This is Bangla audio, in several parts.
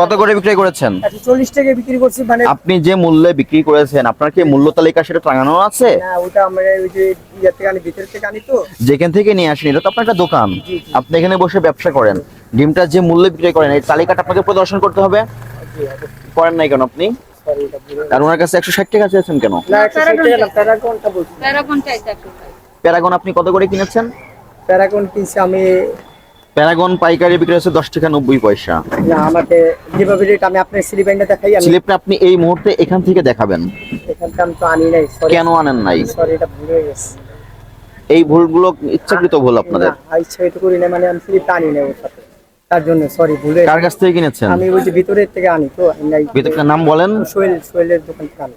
কত করে বিক্রি করেছেন? একশো চল্লিশ টাকা বিক্রি করছি মানে আপনি যে মূল্যে বিক্রি করেছেন আপনার কি মূল্য তালিকা সেটা টাঙানো আছে? না আমরা ওই যে থেকে আনি থেকে আনি তো। যেখান থেকে নিয়ে আসেন এটা তো আপনার একটা দোকান। আপনি এখানে বসে ব্যবসা করেন। ডিমটা যে মূল্যে বিক্রি করেন এই তালিকাটা আপনাকে প্রদর্শন করতে হবে। করেন নাই কেন আপনি? আর ওনার কাছে একশো ষাট টাকা চেয়েছেন কেন। প্যারাগন আপনি কত করে কিনেছেন? প্যারাগন কিনছি আমি প্যারাগন পাইকারি বিক্রি হচ্ছে দশ টাকা নব্বই পয়সা। না আমাকে যেভাবে রেট আমি আপনার স্লিপাইনটা দেখাই আমি স্লিপটা আপনি এই মুহূর্তে এখান থেকে দেখাবেন। এখানটা আমি তো আনি নাই সরি কেন আনেন নাই? সরি এটা ভুল হয়ে গেছে। এই ভুলগুলো ইচ্ছাকৃত ভুল আপনাদের। না, ইচ্ছা এটা করি না মানে আমি স্লিপটা আনি নাই ওর সাথে। তার জন্য সরি ভুলে কার কাছ থেকে কিনেছেন? আমি ওই যে ভিতরের থেকে আনি তো ভিতরকার নাম বলেন। সোহেল সোহেলের দোকান থেকে আনি।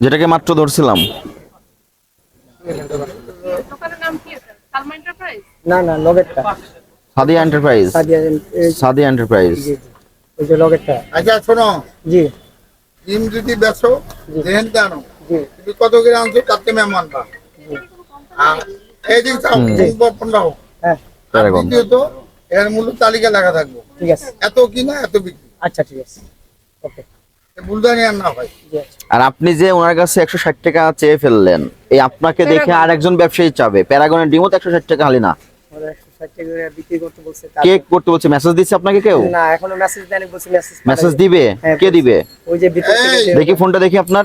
যেটাকে মাত্র ধরছিলাম। দোকানের নাম কি আছে? সালমা এন্টারপ্রাইজ না না লগেরটা সাদিয়া এন্টারপ্রাইজ সাদিয়া এন্টারপ্রাইজ ওই যে লগেরটা আচ্ছা শোনো। জি। ডিম যদি বেচো কেন? জি। তুমি কত করে আনছো তাতে মেহমান বা এই দিন চাও পনেরো হোক। হ্যাঁ। দ্বিতীয়ত এর মূল্য তালিকা লেখা থাকব। ঠিক আছে। এত কিনা এত বিক্রি। আচ্ছা ঠিক আছে। ওকে। আচ্ছা। আর আপনি যে ওনার কাছে একশো ষাট টাকা চেয়ে ফেললেন এই আপনাকে দেখে আর একজন ব্যবসায়ী চাবে। প্যারাগনের ডিমও তো একশো ষাট টাকা হালি না। বিক্রি করতে বলছে কে করতে বলছে? মেসেজ দিচ্ছে আপনাকে কেউ? না এখনও মেসেজ দেয়নি বলছে মেসেজ মেসেজ দিবে? হ্যাঁ, কে দিবে? ওই যে ভিতর থেকে দেখি ফোনটা দেখি আপনার।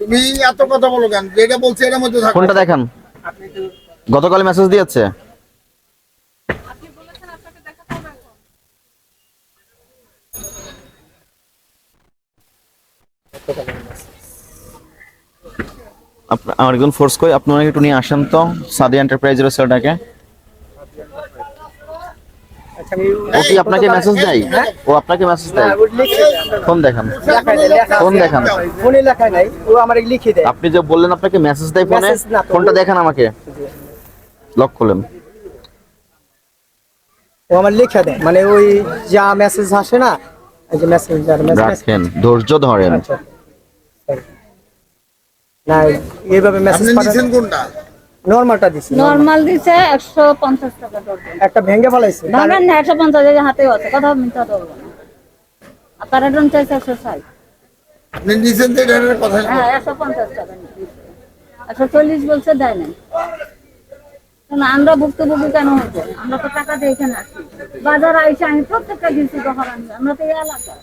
তুমি এত কথা বলো কেন? যেটা বলছে এর মধ্যে থাকো। ফোনটা দেখান। আপনি তো গতকাল মেসেজ দিয়েছে। আপনি বলেছেন আপনাকে দেখাতে হবে এখন। আমার একজন ফোর্স কই? আপনি একটু নিয়ে আসেন তো সাদিয়া এন্টারপ্রাইজের সেলটাকে ও কি আপনাকে মেসেজ দেয়? ও আপনাকে মেসেজ দেয়? লিখে দেয়। আমরা। ফোন দেখান। ফোন দেখান। ফোনে লেখা নাই ও আমার লিখে দেয়। আপনি যে বললেন আপনাকে মেসেজ দেয় ফোনে। ফোনটা দেখান আমাকে। লক করলেন। ও আমার লিখে দেয়। মানে ওই যা মেসেজ আসে না এই যে মেসেজ মেসেজ রাখেন ধৈর্য ধরেন। আচ্ছা। না এইভাবে মেসেজ নিছেন কোনটা? নর্মালটা দিছি নর্মাল। দিছে একশো পঞ্চাশ টাকা দরকার একটা ভেঙে ফেলাইছে। ভাঙেন না একশো পঞ্চাশ এই আছে কথা মিথ্যা বলব না। চাইছে একশো ষাট। আপনি নিছেন তো এটার কথা হ্যাঁ একশো পঞ্চাশ টাকা দিছে। একশো চল্লিশ বলছে দেয় কেন আমরা ভুক্তভোগী কেন হতো আমরা তো টাকা দিয়ে এখানে আসি। বাজার আইসে আমি প্রত্যেকটা দিচ্ছি দোকান আমরা তো এই এলাকা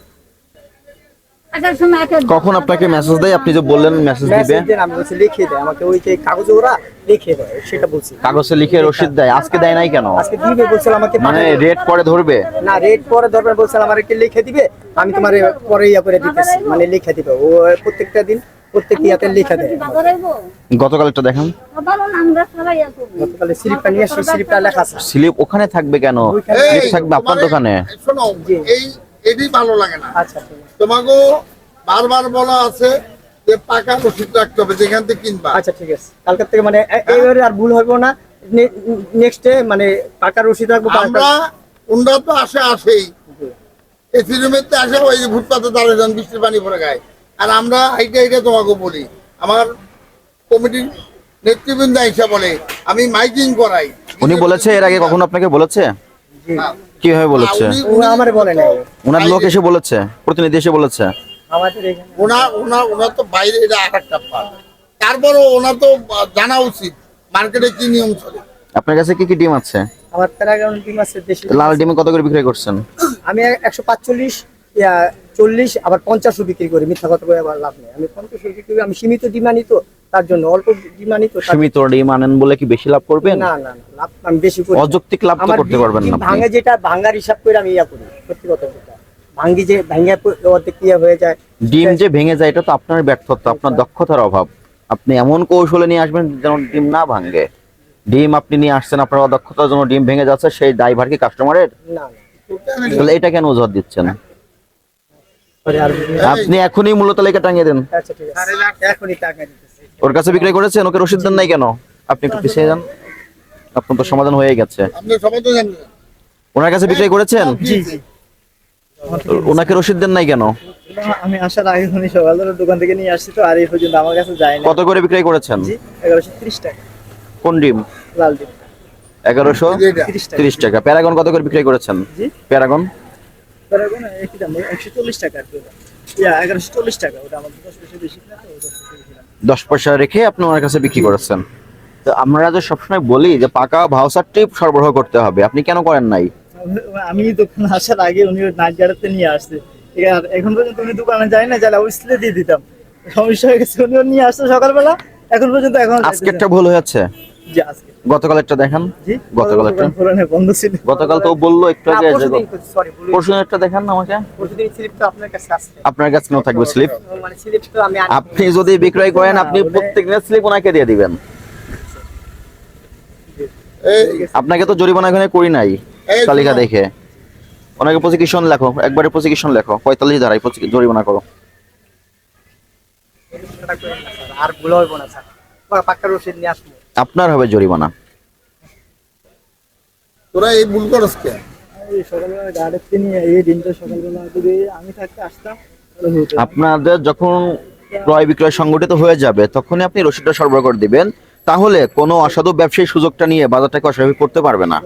কখন আপনাকে মেসেজ দেয়? আপনি যে বললেন মেসেজ দিবে। আমি বলছি লিখে দেয়। আমাকে ওই যে কাগজে ওরা লিখে দেয় সেটা বলছি। কাগজে লিখে রসিদ দেয়। আজকে দেয় নাই কেন? আজকে দিবে বলছিল আমাকে মানে রেট পরে ধরবে? না রেট পরে ধরবেন বলছিল আমার একটু লিখে দিবে? আমি তোমার পরে ইয়া করে দিতেছি মানে লিখে দিবে। ও প্রত্যেকটা দিন প্রত্যেক ইয়াতে লিখে দেয়। একটা দেখান। গতকালে স্লিপটা নিয়ে স্লিপটা লেখা আছে। স্লিপ ওখানে থাকবে কেন? স্লিপ থাকবে আপনার দোকানে? শোনো এই এটি ভালো লাগে না। আচ্ছা ঠিক তোমাকে বারবার বলা আছে যে পাকা রসিদ রাখতে হবে যেখান থেকে কিনবা। আচ্ছা ঠিক আছে। কালকে থেকে মানে এইবারে আর ভুল হবে না। নেক্সট ডে মানে পাকা রসিদ রাখব আমরা উন্ডা তো আসে আসেই। এই ফিল্মের তো আসে ওই যে ফুটপাতে দাঁড়িয়ে যান বৃষ্টির পানি পড়ে গায়ে। আর আমরা এইটা এইটা তোমাকে বলি। আমার কমিটির নেতৃবৃন্দ এসে বলে আমি মাইকিং করাই। উনি বলেছে এর আগে কখনো আপনাকে বলেছে? জি কীভাবে বলেছে? উনি- আমার বলে নাই। ওনার লোক এসে বলেছে? প্রতিনিধি এসে বলেছে? আমাদের এখানে ওনার ওনার ওনার তো বাইরে এটা আর একটা পার তারপরও ওনার তো জানা উচিত মার্কেটে কি নিয়ম চলে। আপনার কাছে কি কি ডিম আছে? আমার প্যারাগ্রাউন্ড ডিম আছে দেশি লাল ডিমে কত করে বিক্রি করছেন? আমি একশো পাঁচচল্লিশ চল্লিশ আবার পঞ্চাশও বিক্রি করি মিথ্যা কথা করে আবার লাভ নেই। আমি পঞ্চাশও বিক্রি করি আমি সীমিত ডিমান্ডই তো তার জন্য অল্প ডিমান্ডই তো সীমিত ডিম আনেন বলে কি বেশি লাভ করবেন? না না লাভ আমি বেশি করি অযৌক্তিক লাভ তো করতে পারবেন না ভাঙে যেটা ভাঙার হিসাব করে আমি ইয়া করি সত্যি কথা যেটা ভাঙ্গি যে অর্ধেক ইয়া হয়ে যায়। ডিম যে ভেঙে যায় এটা তো আপনার ব্যর্থতা আপনার দক্ষতার অভাব। আপনি এমন কৌশলে নিয়ে আসবেন যেন ডিম না ভাঙে। ডিম আপনি নিয়ে আসছেন আপনার অদক্ষতার জন্য ডিম ভেঙে যাচ্ছে সেই দায়ভার কি কাস্টমারের তাহলে এটা কেন অজুহাত দিচ্ছেন? আপনি এখনই মূল্য তালিকা টাঙিয়ে দেন। আচ্ছা ঠিক আছে। এখনই টাকা ওর কাছে বিক্রি করেছেন? ওকে রসিদ দেন নাই কেন? আপনি একটু পিছিয়ে যান। আপনার তো সমাধান হয়ে গেছে। ওনার কাছে বিক্রি করেছেন? জি জি। ওনাকে রসিদ দেন নাই কেন? আমি আসার আগে উনি সকালবেলা দোকান থেকে নিয়ে আসছি তো আর এই পর্যন্ত আমার কাছে যায়নি। কত করে বিক্রি করেছেন? জি এগারোশো ত্রিশ টাকা। কোন ডিম? লাল ডিম। এগারোশো এটা তিরিশ টাকা। প্যারাগন কত করে বিক্রি করেছেন? জি? প্যারাগন? প্যারাগন একই দাম একশো চল্লিশ টাকা আর কি। ওটা। এগারোশো চল্লিশ টাকা ওটা আমাদের দশ পয়সা বেশি না তো দশ পয়সা বেশি দাম। দশ পয়সা রেখে আপনি ওনার কাছে বিক্রি করেছেন। তো আমরা যে সবসময় বলি যে পাকা ভাউসার টিপ সরবরাহ করতে হবে আপনি কেন করেন নাই? আমি দোকানে আসার আগে উনি নাইট গার্ডতে নিয়ে আসছে। এখন পর্যন্ত উনি দোকানে যায় না যারা উইসলে দিয়ে দিতাম। সমস্যা হয়ে গেছে উনি নিয়ে আসছে সকালবেলা এখন পর্যন্ত এখন আজকে একটা ভুল হয়েছে। জি আজকে। গতকাল দেখান। জি গতকাল একটা? বন্ধ ছিল। গতকাল তো বলল একটু আগে যে সরি দেখান আমাকে। প্রতিদিন স্লিপ তো আপনার কাছে আসছে আপনার কাছে কেন থাকবে স্লিপ? মানে স্লিপ তো আমি আপনি যদি বিক্রয় করেন আপনি প্রত্যেকদিনের স্লিপ ওনাকে দিয়ে দিবেন। আপনাকে তো জরিমানা এখানে করি নাই তালিকা দেখে। ওনাকে প্রসিকিউশন লেখো একবারে প্রসিকিউশন লেখো পঁয়তাল্লিশ ধারায় জরিমানা করো। আর ভুল হইব না স্যার। পাক্কা রসিদ নিয়ে আসব। আপনার হবে জরিমানা। তোরা এই ভুল করস কে? সকালবেলা গাড়িতে নিয়ে এই দিনটা সকালবেলা যদি আমি থাকতে আসতাম তাহলে হতো আপনাদের যখন ক্রয় বিক্রয় সংগঠিত হয়ে যাবে তখনই আপনি রসিদটা সরবরাহ করে দিবেন। তাহলে কোনো অসাধু ব্যবসায়ী সুযোগটা নিয়ে বাজারটাকে অস্বাভাবিক করতে পারবে না।